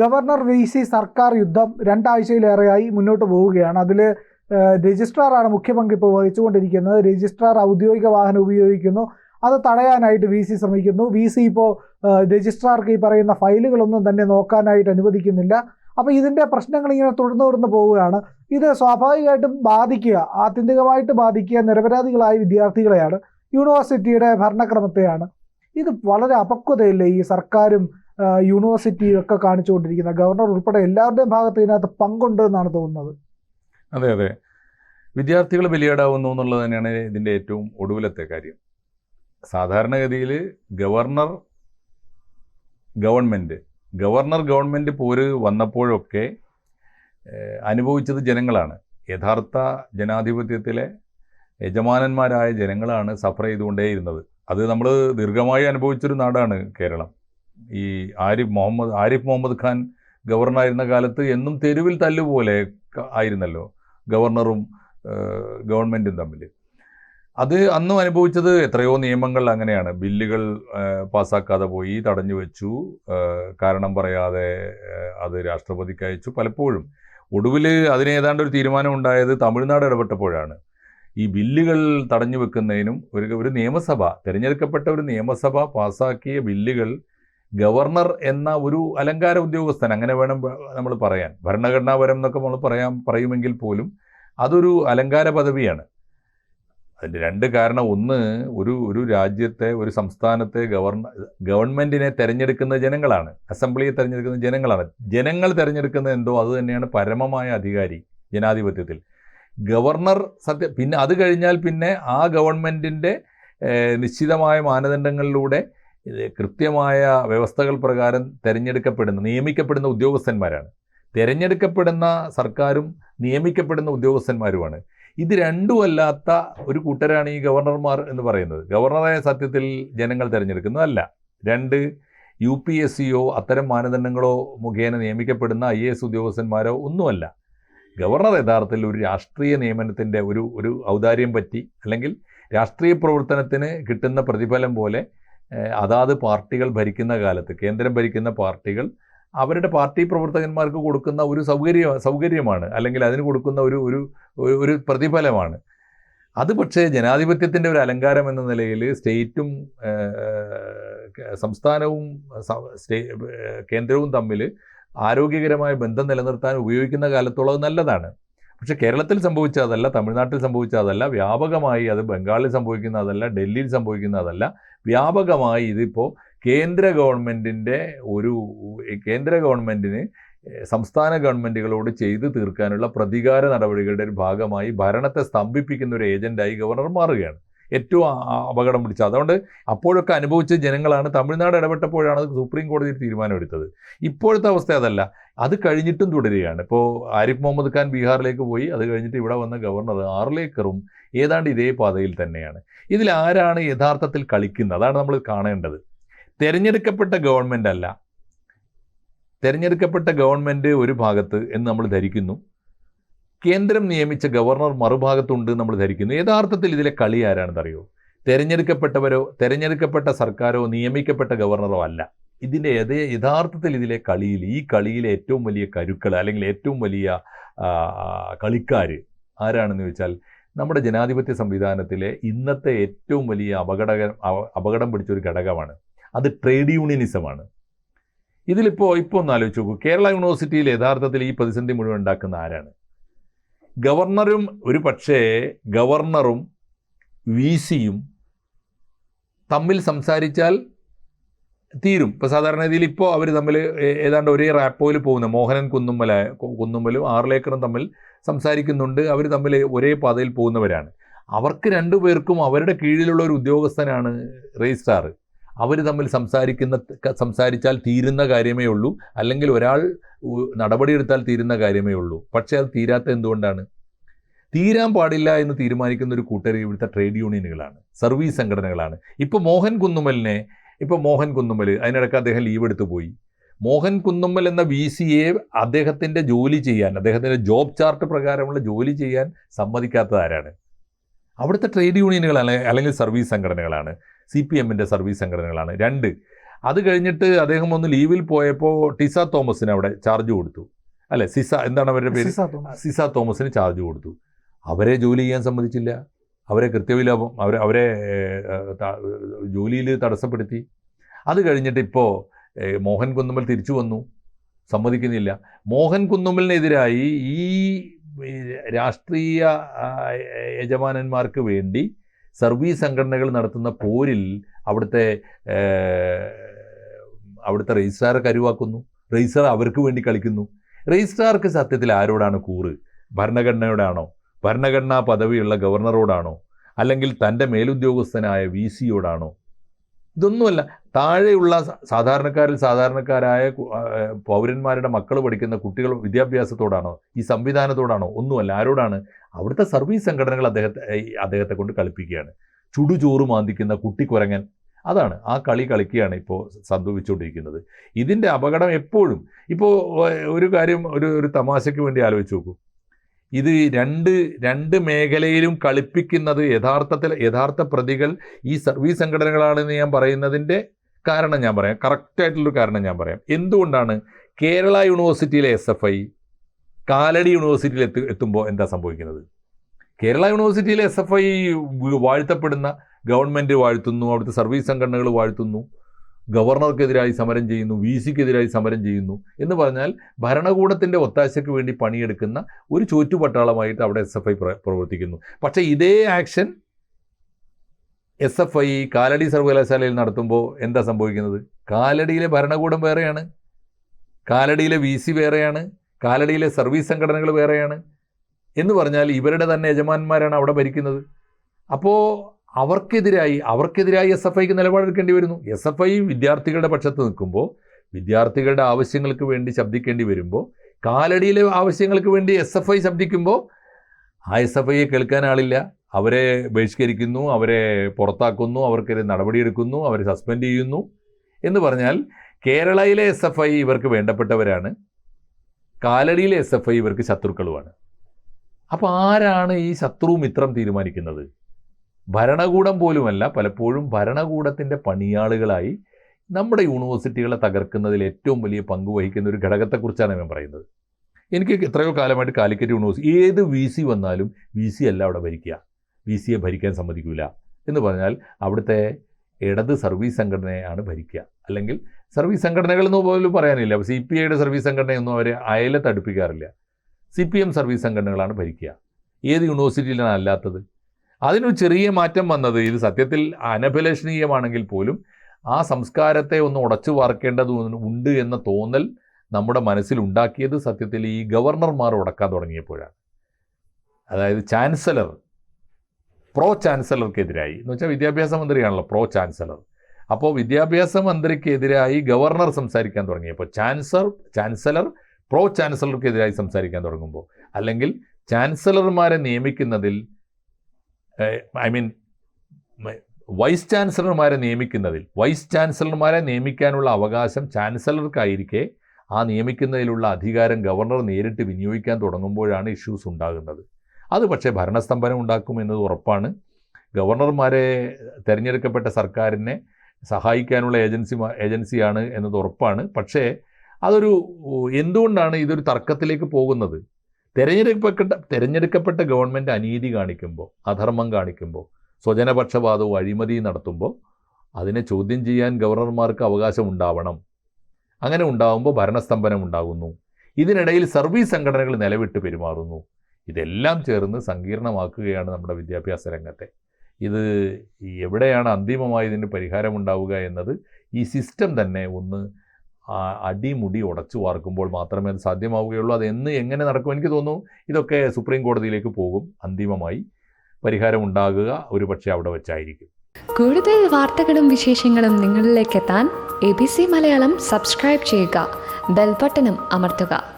Governor V C സർക്കാർ യുദ്ധം രണ്ടാഴ്ചയിലേറെയായി മുന്നോട്ട് പോവുകയാണ്. അതിൽ രജിസ്ട്രാറാണ് മുഖ്യ പങ്കിപ്പ് വഹിച്ചുകൊണ്ടിരിക്കുന്നത്. രജിസ്ട്രാർ ഔദ്യോഗിക വാഹനം ഉപയോഗിക്കുന്നു. അത് തടയാനായിട്ട് വി സി ശ്രമിക്കുന്നു. വി സി ഇപ്പോൾ രജിസ്ട്രാർക്ക് ഈ പറയുന്ന ഫയലുകളൊന്നും തന്നെ നോക്കാനായിട്ട് അനുവദിക്കുന്നില്ല. അപ്പോൾ ഇതിന്റെ പ്രശ്നങ്ങൾ ഇങ്ങനെ തുടർന്നു തുടർന്ന് പോവുകയാണ്. ഇത് സ്വാഭാവികമായിട്ടും ബാധിക്കുക ആത്യന്തികമായിട്ട് ബാധിക്കുക നിരപരാധികളായ വിദ്യാർത്ഥികളെയാണ്. യൂണിവേഴ്സിറ്റിയുടെ ഭരണക്രമത്തെയാണ്. ഇത് വളരെ അപക്വതയല്ലേ ഈ സർക്കാരും യൂണിവേഴ്സിറ്റിയും ഒക്കെ കാണിച്ചുകൊണ്ടിരിക്കുന്നത് ഗവർണർ ഉൾപ്പെടെ എല്ലാവരുടെയും ഭാഗത്ത് ഇതിനകത്ത് പങ്കുണ്ട് എന്നാണ് തോന്നുന്നത്. അതെ അതെ. വിദ്യാർത്ഥികൾ ബലിയാടാവുന്നു എന്നുള്ളത് തന്നെയാണ് ഇതിന്റെ ഏറ്റവും ഒടുവിലത്തെ കാര്യം. സാധാരണഗതിയിൽ ഗവർണർ ഗവൺമെന്റ് ഗവർണർ ഗവൺമെന്റ് പോര് വന്നപ്പോഴൊക്കെ അനുഭവിച്ചത് ജനങ്ങളാണ്. യഥാർത്ഥ ജനാധിപത്യത്തിലെ യജമാനന്മാരായ ജനങ്ങളാണ് സഫർ ചെയ്തുകൊണ്ടേയിരുന്നത്. അത് നമ്മൾ ദീർഘമായി അനുഭവിച്ചൊരു നാടാണ് കേരളം. ഈ ആരിഫ് മുഹമ്മദ് ആരിഫ് മുഹമ്മദ് ഖാൻ ഗവർണറായിരുന്ന കാലത്ത് എന്നും തെരുവിൽ തല്ലുപോലെ ആയിരുന്നല്ലോ ഗവർണറും ഗവൺമെന്റും തമ്മിൽ അത് അന്നും അനുഭവിച്ചത് എത്രയോ നിയമങ്ങൾ അങ്ങനെയാണ്. ബില്ലുകൾ പാസ്സാക്കാതെ പോയി തടഞ്ഞു വെച്ചു. കാരണം പറയാതെ അത് രാഷ്ട്രപതിക്ക് അയച്ചു. പലപ്പോഴും ഒടുവിൽ അതിന് ഏതാണ്ട് ഒരു തീരുമാനം ഉണ്ടായത് തമിഴ്നാട് ഇടപെട്ടപ്പോഴാണ്. ഈ ബില്ലുകൾ തടഞ്ഞു വെക്കുന്നതിനും ഒരു ഒരു നിയമസഭ തിരഞ്ഞെടുക്കപ്പെട്ട ഒരു നിയമസഭ പാസ്സാക്കിയ ബില്ലുകൾ ഗവർണർ എന്ന ഒരു അലങ്കാര ഉദ്യോഗസ്ഥൻ അങ്ങനെ വേണം നമ്മൾ പറയാൻ. ഭരണഘടനാപരം എന്നൊക്കെ നമ്മൾ പറയാൻ പറയുമെങ്കിൽ പോലും അതൊരു അലങ്കാര പദവിയാണ്. അതിന്റെ രണ്ട് കാരണം. ഒന്ന് ഒരു ഒരു രാജ്യത്തെ ഒരു സംസ്ഥാനത്തെ ഗവർണർ ഗവൺമെന്റിനെ തിരഞ്ഞെടുക്കുന്ന ജനങ്ങളാണ്. അസംബ്ലിയെ തിരഞ്ഞെടുക്കുന്ന ജനങ്ങളാണ്. ജനങ്ങൾ തിരഞ്ഞെടുക്കുന്ന എന്തോ അത് തന്നെയാണ് പരമമായ അധികാരി ജനാധിപത്യത്തിൽ. ഗവർണർ സത്യ പിന്നെ അത് കഴിഞ്ഞാൽ പിന്നെ ആ ഗവൺമെന്റിന്റെ നിശ്ചിതമായ മാനദണ്ഡങ്ങളിലൂടെ ഇത് കൃത്യമായ വ്യവസ്ഥകൾ പ്രകാരം തിരഞ്ഞെടുക്കപ്പെടുന്ന നിയമിക്കപ്പെടുന്ന ഉദ്യോഗസ്ഥന്മാരാണ്. തിരഞ്ഞെടുക്കപ്പെടുന്ന സർക്കാരും നിയമിക്കപ്പെടുന്ന ഉദ്യോഗസ്ഥന്മാരുമാണ്. ഇത് രണ്ടുമല്ലാത്ത ഒരു കൂട്ടരാണ് ഈ ഗവർണർമാർ എന്ന് പറയുന്നത്. ഗവർണറെ സത്യത്തിൽ ജനങ്ങൾ തിരഞ്ഞെടുക്കുന്നതല്ല. രണ്ട് യു പി എസ് സിയോ അത്തരം മാനദണ്ഡങ്ങളോ മുഖേന നിയമിക്കപ്പെടുന്ന ഐ എ എസ് ഉദ്യോഗസ്ഥന്മാരോ ഒന്നുമല്ല. ഗവർണർ യഥാർത്ഥത്തിൽ ഒരു രാഷ്ട്രീയ നിയമനത്തിന്റെ ഒരു ഒരു ഔദാര്യം പറ്റി അല്ലെങ്കിൽ രാഷ്ട്രീയ പ്രവർത്തനത്തിന് കിട്ടുന്ന പ്രതിഫലം പോലെ അതാത് പാർട്ടികൾ ഭരിക്കുന്ന കാലത്ത് കേന്ദ്രം ഭരിക്കുന്ന പാർട്ടികൾ അവരുടെ പാർട്ടി പ്രവർത്തകന്മാർക്ക് കൊടുക്കുന്ന ഒരു സൗകര്യ സൗകര്യമാണ്. അല്ലെങ്കിൽ അതിന് കൊടുക്കുന്ന ഒരു ഒരു ഒരു- പ്രതിഫലമാണ്. അത് പക്ഷേ ജനാധിപത്യത്തിന്റെ ഒരു അലങ്കാരം എന്ന നിലയിൽ സ്റ്റേറ്റും സംസ്ഥാനവും സ്റ്റേ കേന്ദ്രവും തമ്മിൽ ആരോഗ്യകരമായ ബന്ധം നിലനിർത്താൻ ഉപയോഗിക്കുന്ന കാലത്തോളം നല്ലതാണ്. പക്ഷേ കേരളത്തിൽ സംഭവിച്ച അതല്ല തമിഴ്നാട്ടിൽ സംഭവിച്ച അതല്ല വ്യാപകമായി അത് ബംഗാളിൽ സംഭവിക്കുന്ന അതല്ല ഡൽഹിയിൽ സംഭവിക്കുന്ന അതല്ല വ്യാപകമായി ഇതിപ്പോൾ കേന്ദ്ര ഗവൺമെന്റിന്റെ ഒരു കേന്ദ്ര ഗവൺമെന്റിന് സംസ്ഥാന ഗവൺമെന്റുകളോട് ചെയ്തു തീർക്കാനുള്ള പ്രതികാര നടപടികളുടെ ഒരു ഭാഗമായി ഭരണത്തെ സ്തംഭിപ്പിക്കുന്ന ഒരു ഏജന്റായി ഗവർണർ മാറുകയാണ്. ഏറ്റവും അപകടം പിടിച്ചത് അതുകൊണ്ട് അപ്പോഴൊക്കെ അനുഭവിച്ച ജനങ്ങളാണ് തമിഴ്നാട് ഇടപെട്ടപ്പോഴാണ് സുപ്രീം കോടതി തീരുമാനമെടുത്തത്. ഇപ്പോഴത്തെ അവസ്ഥ അതല്ല. അത് കഴിഞ്ഞിട്ടും തുടരുകയാണ്. ഇപ്പോൾ ആരിഫ് മുഹമ്മദ് ഖാൻ ബീഹാറിലേക്ക് പോയി. അത് കഴിഞ്ഞിട്ട് ഇവിടെ വന്ന ഗവർണർ ആർലേക്കറും ഏതാണ്ട് ഇതേ പാതയിൽ തന്നെയാണ്. ഇതിൽ ആരാണ് യഥാർത്ഥത്തിൽ കളിക്കുന്നത്? അതാണ് നമ്മൾ കാണേണ്ടത്. തിരഞ്ഞെടുക്കപ്പെട്ട ഗവൺമെന്റ് അല്ല. തിരഞ്ഞെടുക്കപ്പെട്ട ഗവൺമെന്റ് ഒരു ഭാഗത്ത് എന്ന് നമ്മൾ ധരിക്കുന്നു. കേന്ദ്രം നിയമിച്ച ഗവർണർ മറുഭാഗത്തുണ്ട് നമ്മൾ ധരിക്കുന്നു. യഥാർത്ഥത്തിൽ ഇതിലെ കളി ആരാണെന്ന് അറിയോ? തിരഞ്ഞെടുക്കപ്പെട്ടവരോ തിരഞ്ഞെടുക്കപ്പെട്ട സർക്കാരോ നിയമിക്കപ്പെട്ട ഗവർണറോ അല്ല. ഇതിന്റെ യഥേ യഥാർത്ഥത്തിൽ ഇതിലെ കളിയിൽ ഈ കളിയിലെ ഏറ്റവും വലിയ കരുക്കൾ അല്ലെങ്കിൽ ഏറ്റവും വലിയ കളിക്കാർ ആരാണെന്ന് ചോദിച്ചാൽ നമ്മുടെ ജനാധിപത്യ സംവിധാനത്തിലെ ഇന്നത്തെ ഏറ്റവും വലിയ അപകട അപ- അപകടം പിടിച്ചൊരു ഘടകമാണ്. അത് ട്രേഡ് യൂണിയനിസമാണ്. ഇതിലിപ്പോൾ ഇപ്പോൾ ഒന്ന് ആലോചിച്ച് നോക്കൂ. കേരള യൂണിവേഴ്സിറ്റിയിൽ യഥാർത്ഥത്തിൽ ഈ പ്രതിസന്ധി മുഴുവൻ ഉണ്ടാക്കുന്ന ആരാണ്? ഗവർണറും ഒരു പക്ഷേ ഗവർണറും വി സിയും തമ്മിൽ സംസാരിച്ചാൽ തീരും. ഇപ്പോൾ സാധാരണ രീതിയിൽ ഇപ്പോൾ അവർ തമ്മിൽ ഏതാണ്ട് ഒരേ റാപ്പോയിൽ പോകുന്ന മോഹനൻ കുന്നുമ്മല കുന്നുമ്മലും ആറിലേക്കറും തമ്മിൽ സംസാരിക്കുന്നുണ്ട്. അവർ തമ്മിൽ ഒരേ പാതയിൽ പോകുന്നവരാണ്. അവർക്ക് രണ്ടു പേർക്കും അവരുടെ കീഴിലുള്ള ഒരു ഉദ്യോഗസ്ഥനാണ് രജിസ്ട്രാർ അവർ തമ്മിൽ സംസാരിക്കുന്ന സംസാരിച്ചാൽ തീരുന്ന കാര്യമേ ഉള്ളൂ. അല്ലെങ്കിൽ ഒരാൾ നടപടിയെടുത്താൽ തീരുന്ന കാര്യമേ ഉള്ളൂ. പക്ഷേ അത് തീരാത്ത എന്തുകൊണ്ടാണ്? തീരാൻ പാടില്ല എന്ന് തീരുമാനിക്കുന്ന ഒരു കൂട്ടർ ഇവിടുത്തെ ട്രേഡ് യൂണിയനുകളാണ്. സർവീസ് സംഘടനകളാണ്. ഇപ്പോൾ മോഹൻ കുന്നുമലിനെ ഇപ്പോൾ മോഹൻ കുന്നുമൽ അതിനിടയ്ക്ക് അദ്ദേഹം ലീവ് എടുത്തു പോയി. മോഹൻ കുന്നുമ്മൽ എന്ന വി സിയെ അദ്ദേഹത്തിന്റെ ജോലി ചെയ്യാൻ അദ്ദേഹത്തിന്റെ ജോബ് ചാർട്ട് പ്രകാരമുള്ള ജോലി ചെയ്യാൻ സമ്മതിക്കാത്തത് ആരാണ്? അവിടുത്തെ ട്രേഡ് യൂണിയനുകളാണ് അല്ലെങ്കിൽ സർവീസ് സംഘടനകളാണ്. സി പി എമ്മിന്റെ സർവീസ് സംഘടനകളാണ്. രണ്ട് അത് കഴിഞ്ഞിട്ട് അദ്ദേഹം ഒന്ന് ലീവിൽ പോയപ്പോൾ ടിസ തോമസിന് അവിടെ ചാർജ് കൊടുത്തു. അല്ലെ സിസ എന്താണ് അവരുടെ പേര്? സിസ തോമസ്. തോമസിന് ചാർജ് കൊടുത്തു. അവരെ ജോലി ചെയ്യാൻ സമ്മതിച്ചില്ല. അവരെ കൃത്യവിലാപം അവരെ അവരെ ജോലിയിൽ തടസ്സപ്പെടുത്തി. അത് കഴിഞ്ഞിട്ട് ഇപ്പോൾ മോഹൻ കുന്നുമ്മൽ തിരിച്ചു വന്നു. സമ്മതിക്കുന്നില്ല. മോഹൻ കുന്നുമ്മലിനെതിരായി ഈ രാഷ്ട്രീയ യജമാനന്മാർക്ക് വേണ്ടി സർവീസ് സംഘടനകൾ നടത്തുന്ന പോരിൽ അവിടുത്തെ അവിടുത്തെ രജിസ്ട്രാർ കരുവാക്കുന്നു. രജിസ്ട്രാർ അവർക്ക് വേണ്ടി കളിക്കുന്നു. രജിസ്ട്രാർക്ക് സത്യത്തിൽ ആരോടാണ് കൂറ്? ഭരണഘടനയോടാണോ? ഭരണഘടനാ പദവിയുള്ള ഗവർണറോടാണോ? അല്ലെങ്കിൽ തന്റെ മേലുദ്യോഗസ്ഥനായ വി സിയോടാണോ? ഇതൊന്നുമല്ല. താഴെയുള്ള സാധാരണക്കാരിൽ സാധാരണക്കാരായ പൗരന്മാരുടെ മക്കൾ പഠിക്കുന്ന കുട്ടികൾ വിദ്യാഭ്യാസത്തോടാണോ? ഈ സംവിധാനത്തോടാണോ? ഒന്നുമല്ല. ആരോടാണ്? അവിടുത്തെ സർവീസ് സംഘടനകൾ അദ്ദേഹത്തെ അദ്ദേഹത്തെ കൊണ്ട് കളിപ്പിക്കുകയാണ്. ചുടുചോറ് മാന്തിക്കുന്ന കുട്ടിക്കുരങ്ങൻ അതാണ്. ആ കളി കളിക്കുകയാണ് ഇപ്പോൾ സംഭവിച്ചുകൊണ്ടിരിക്കുന്നത്. ഇതിന്റെ അപകടം എപ്പോഴും. ഇപ്പോൾ ഒരു കാര്യം ഒരു ഒരു തമാശയ്ക്ക് വേണ്ടി ആലോചിച്ച് നോക്കൂ. ഇത് രണ്ട് രണ്ട് മേഖലയിലും കളിപ്പിക്കുന്നത് യഥാർത്ഥത്തിൽ യഥാർത്ഥ പ്രതികൾ ഈ സർവീസ് സംഘടനകളാണെന്ന് ഞാൻ പറയുന്നതിന്റെ കാരണം ഞാൻ പറയാം. കറക്റ്റായിട്ടുള്ളൊരു കാരണം ഞാൻ പറയാം. എന്തുകൊണ്ടാണ് കേരള യൂണിവേഴ്സിറ്റിയിലെ എസ് എഫ് ഐ കാലടി യൂണിവേഴ്സിറ്റിയിൽ എത്തി എത്തുമ്പോൾ എന്താ സംഭവിക്കുന്നത്? കേരള യൂണിവേഴ്സിറ്റിയിലെ എസ് എഫ് ഐ വാഴ്ത്തപ്പെടുന്ന ഗവൺമെന്റ് വാഴ്ത്തുന്നു അവിടുത്തെ സർവീസ് സംഘടനകൾ വാഴ്ത്തുന്നു. ഗവർണർക്കെതിരായി സമരം ചെയ്യുന്നു വി സിക്കെതിരായി സമരം ചെയ്യുന്നു എന്ന് പറഞ്ഞാൽ ഭരണകൂടത്തിന്റെ ഒത്താശയ്ക്ക് വേണ്ടി പണിയെടുക്കുന്ന ഒരു ചോറ്റുപട്ടാളമായിട്ട് അവിടെ എസ് എഫ് ഐ പ്രവർത്തിക്കുന്നു. പക്ഷേ ഇതേ action S F I Kalady സർവകലാശാലയിൽ നടത്തുമ്പോൾ എന്താ സംഭവിക്കുന്നത്? കാലടിയിലെ ഭരണകൂടം വേറെയാണ്. കാലടിയിലെ വി സി വേറെയാണ്. കാലടിയിലെ സർവീസ് സംഘടനകൾ വേറെയാണ്. എന്ന് പറഞ്ഞാൽ ഇവരുടെ തന്നെ യജമാന്മാരാണ് അവിടെ ഭരിക്കുന്നത്. അപ്പോൾ അവർക്കെതിരായി അവർക്കെതിരായി എസ് എഫ് ഐക്ക് നിലപാടെടുക്കേണ്ടി വരുന്നു. എസ് എഫ് ഐ വിദ്യാർത്ഥികളുടെ പക്ഷത്ത് നിൽക്കുമ്പോൾ വിദ്യാർത്ഥികളുടെ ആവശ്യങ്ങൾക്ക് വേണ്ടി ശബ്ദിക്കേണ്ടി വരുമ്പോൾ കാലടിയിലെ ആവശ്യങ്ങൾക്ക് വേണ്ടി എസ് എഫ് ഐ ശബ്ദിക്കുമ്പോൾ ആ എസ് എഫ് ഐയെ കേൾക്കാൻ ആളില്ല. അവരെ ബഹിഷ്കരിക്കുന്നു അവരെ പുറത്താക്കുന്നു അവർക്കെതിരെ നടപടിയെടുക്കുന്നു അവരെ സസ്പെൻഡ് ചെയ്യുന്നു എന്ന് പറഞ്ഞാൽ കേരളയിലെ എസ് എഫ് ഐ ഇവർക്ക് വേണ്ടപ്പെട്ടവരാണ്. കാലടിയിലെ എസ് എഫ് ഐ ഇവർക്ക് ശത്രുക്കളുമാണ്. അപ്പോൾ ആരാണ് ഈ ശത്രു മിത്രം തീരുമാനിക്കുന്നത്? ഭരണകൂടം പോലുമല്ല പലപ്പോഴും ഭരണകൂടത്തിന്റെ പണിയാളുകളായി നമ്മുടെ യൂണിവേഴ്സിറ്റികളെ തകർക്കുന്നതിൽ ഏറ്റവും വലിയ പങ്ക് വഹിക്കുന്ന ഒരു ഘടകത്തെക്കുറിച്ചാണ് ഞാൻ പറയുന്നത്. എനിക്ക് എത്രയോ കാലമായിട്ട് കാലിക്കറ്റ് യൂണിവേഴ്സിറ്റി ഏത് വി സി വന്നാലും വി സി അല്ല അവിടെ ഭരിക്കുക. വി സിയെ ഭരിക്കാൻ സമ്മതിക്കില്ല എന്ന് പറഞ്ഞാൽ അവിടുത്തെ ഇടത് സർവീസ് സംഘടനയാണ് ഭരിക്കുക. അല്ലെങ്കിൽ സർവീസ് സംഘടനകൾ എന്ന് പോലും പറയാനില്ല. സി പി ഐയുടെ സർവീസ് സംഘടനയൊന്നും അവരെ അയലത്ത് അടുപ്പിക്കാറില്ല. സി പി എം സർവീസ് സംഘടനകളാണ് ഭരിക്കുക. ഏത് യൂണിവേഴ്സിറ്റിയിലാണ് അല്ലാത്തത്? അതിനൊരു ചെറിയ മാറ്റം വന്നത് ഇത് സത്യത്തിൽ അനഭിലഷണീയമാണെങ്കിൽ പോലും ആ സംസ്കാരത്തെ ഒന്ന് ഉടച്ചു വാർക്കേണ്ടത് ഉണ്ട് എന്ന തോന്നൽ നമ്മുടെ മനസ്സിൽ ഉണ്ടാക്കിയത് സത്യത്തിൽ ഈ ഗവർണർമാർ ഉടക്കാൻ തുടങ്ങിയപ്പോഴാണ്. അതായത് ചാൻസലർ പ്രോ ചാൻസലർക്കെതിരായി എന്ന് വെച്ചാൽ വിദ്യാഭ്യാസ മന്ത്രിയാണല്ലോ പ്രോ ചാൻസലർ അപ്പോൾ വിദ്യാഭ്യാസ മന്ത്രിക്കെതിരായി ഗവർണർ സംസാരിക്കാൻ തുടങ്ങിയപ്പോൾ ചാൻസർ ചാൻസലർ പ്രോ ചാൻസലർക്കെതിരായി സംസാരിക്കാൻ തുടങ്ങുമ്പോൾ അല്ലെങ്കിൽ ചാൻസലർമാരെ നിയമിക്കുന്നതിൽ ഐ മീൻ വൈസ് ചാൻസലർമാരെ നിയമിക്കുന്നതിൽ വൈസ് ചാൻസലർമാരെ നിയമിക്കാനുള്ള അവകാശം ചാൻസലർക്കായിരിക്കെ ആ നിയമിക്കുന്നതിലുള്ള അധികാരം ഗവർണർ നേരിട്ട് വിനിയോഗിക്കാൻ തുടങ്ങുമ്പോഴാണ് ഇഷ്യൂസ് ഉണ്ടാകുന്നത്. അത് പക്ഷേ ഭരണസ്തംഭനം ഉണ്ടാക്കും എന്നത് ഉറപ്പാണ്. ഗവർണർമാരെ തിരഞ്ഞെടുക്കപ്പെട്ട സർക്കാരിനെ സഹായിക്കാനുള്ള ഏജൻസി ഏജൻസിയാണ് എന്നത് ഉറപ്പാണ്. പക്ഷേ അതൊരു എന്തുകൊണ്ടാണ് ഇതൊരു തർക്കത്തിലേക്ക് പോകുന്നത്? തിരഞ്ഞെടുക്കപ്പെട്ട തിരഞ്ഞെടുക്കപ്പെട്ട ഗവൺമെന്റ് അനീതി കാണിക്കുമ്പോൾ അധർമ്മം കാണിക്കുമ്പോൾ സ്വജനപക്ഷപാതവും അഴിമതിയും നടത്തുമ്പോൾ അതിനെ ചോദ്യം ചെയ്യാൻ ഗവർണർമാർക്ക് അവകാശം ഉണ്ടാവണം. അങ്ങനെ ഉണ്ടാകുമ്പോൾ ഭരണസ്തംഭനം ഉണ്ടാകുന്നു. ഇതിനിടയിൽ സർവീസ് സംഘടനകൾ നിലവിട്ട് പെരുമാറുന്നു. ഇതെല്ലാം ചേർന്ന് സങ്കീർണമാക്കുകയാണ് നമ്മുടെ വിദ്യാഭ്യാസ രംഗത്തെ. ഇത് എവിടെയാണ് അന്തിമമായി ഇതിന് പരിഹാരമുണ്ടാവുക എന്നത് ഈ സിസ്റ്റം തന്നെ ഒന്ന് അടിമുടി ഉടച്ചു വാർക്കുമ്പോൾ മാത്രമേ അത് സാധ്യമാവുകയുള്ളൂ. അത് എന്ന് എങ്ങനെ നടക്കും എനിക്ക് തോന്നുന്നു ഇതൊക്കെ സുപ്രീം കോടതിയിലേക്ക് പോകും. അന്തിമമായി പരിഹാരം ഉണ്ടാകുക ഒരു പക്ഷേ അവിടെ വെച്ചായിരിക്കും. കൂടുതൽ വാർത്തകളും വിശേഷങ്ങളും നിങ്ങളിലേക്ക് എത്താൻ A B C Malayalam subscribe ചെയ്യുക. ബെൽബട്ടനും അമർത്തുക.